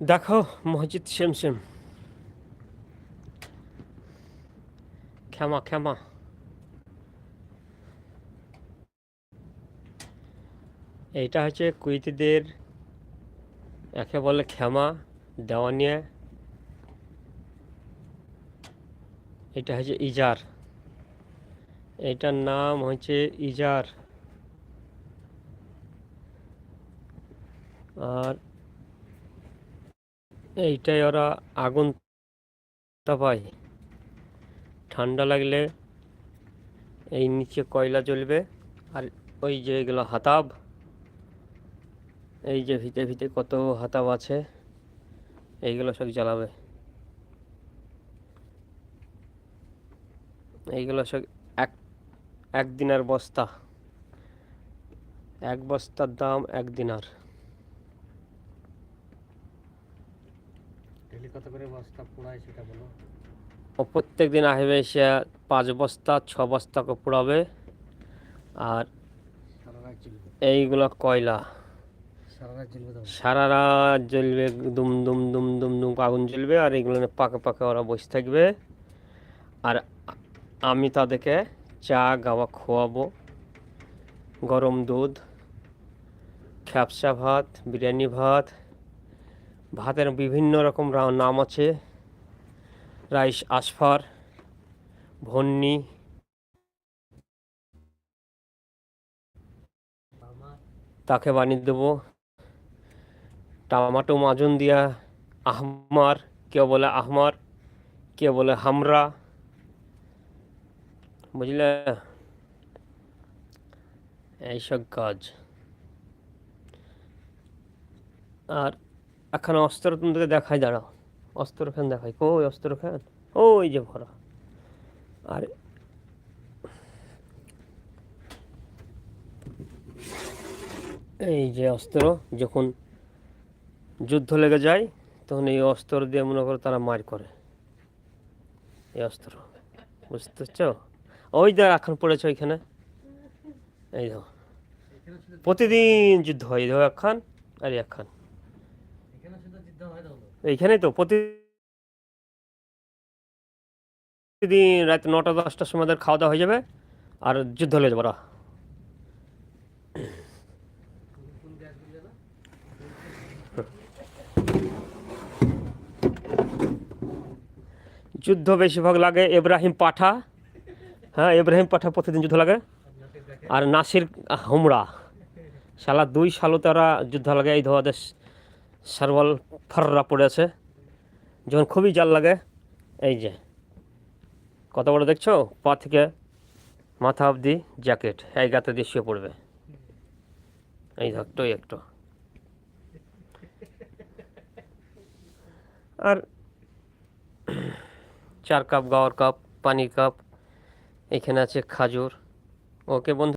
দেখো মসজিদ সেম ক্ষমা ক্ষমা। এইটা হচ্ছে কুইতিদের একে বলে ক্ষমা দেওয়ানিয়া এটা হচ্ছে ইজার। এটার নাম হচ্ছে ইজার। আর এইটাই ওরা আগুন তাপায় ঠান্ডা লাগলে এই নিচে কয়লা জ্বলবে আর ওই যে এগুলো হাতাব, এই যে ভিতে ভিতে কত হাতাব আছে, এইগুলো সব জ্বালাবে। এইগুলো সব এক এক দিনের বস্তা। এক বস্তার দাম এক দিনার কত করে বস্তা পোড়ায় সেটা বলো। ও প্রত্যেক দিন আসবে সে পাঁচ বস্তা ছ বস্তা করে পোড়াবে। আর এইগুলো কয়লা। সারা রাত জ্বলবে সারা রাত জ্বলবে দুম দুম দুম দুম দুম আগুন জ্বলবে আর এগুলো পাকে পাকে ওরা বসে থাকবে। আর আমি তাদেরকে চা গাওয়া খোয়াবো গরম দুধ খ্যাপসা ভাত বিরিয়ানি ভাত ভাতের বিভিন্ন রকম নাম আছে। রাইস আসফার ভন্নি। তাকে বানিয়ে দেবো। টমাটো মাজুন দিয়া আহমার, কেউ বলে আহমার, কেউ বলে হামরা। বুঝলে? এইসব কাজ। আর এখানে অস্ত্র তোমাদেরকে দেখায়, দাঁড়াও। অস্ত্র খান দেখাই কই অস্ত্র খান ওই যে ভরা। আর। এই যে অস্ত্র, যখন যুদ্ধ লেগে যায়, তখন এই অস্ত্র দিয়ে মনে করো তারা মার করে। এই অস্ত্র। বুঝতে পারছ? ওই দেখ এখন পড়েছে ওইখানে। এই দেখো। প্রতিদিন যুদ্ধ হয়। এই দেখো একখান আর একখান এখানে শুধু যুদ্ধ হয় তো হলো এইখানেই তো প্রতিদিন রাত নটা দশটার সময় খাওয়া দাওয়া হয়ে যাবে আর যুদ্ধ হয়ে যাবে ওরা। যুদ্ধ বেশিরভাগ লাগে ইব্রাহিম পাঠা। হ্যাঁ ইব্রাহিম পাঠা প্রতিদিন যুদ্ধ লাগে। আর নাসির হুমরা। শালা দুই সালও তারা যুদ্ধ লাগে এই ধোয়াদের সারওয়াল ফাররা পড়ে আছে। যখন খুবই জাল লাগে, এই যে, কত বড় দেখছ? পা থেকে মাথা অবধি জ্যাকেট, এই গাতে দিয়ে শুয়ে পড়বে। এই ধর একটু একটু। আর চার কাপ, গাওয়ার কাপ, পানির কাপ, এখানে আছে খাজুর। ওকে, বন্ধু।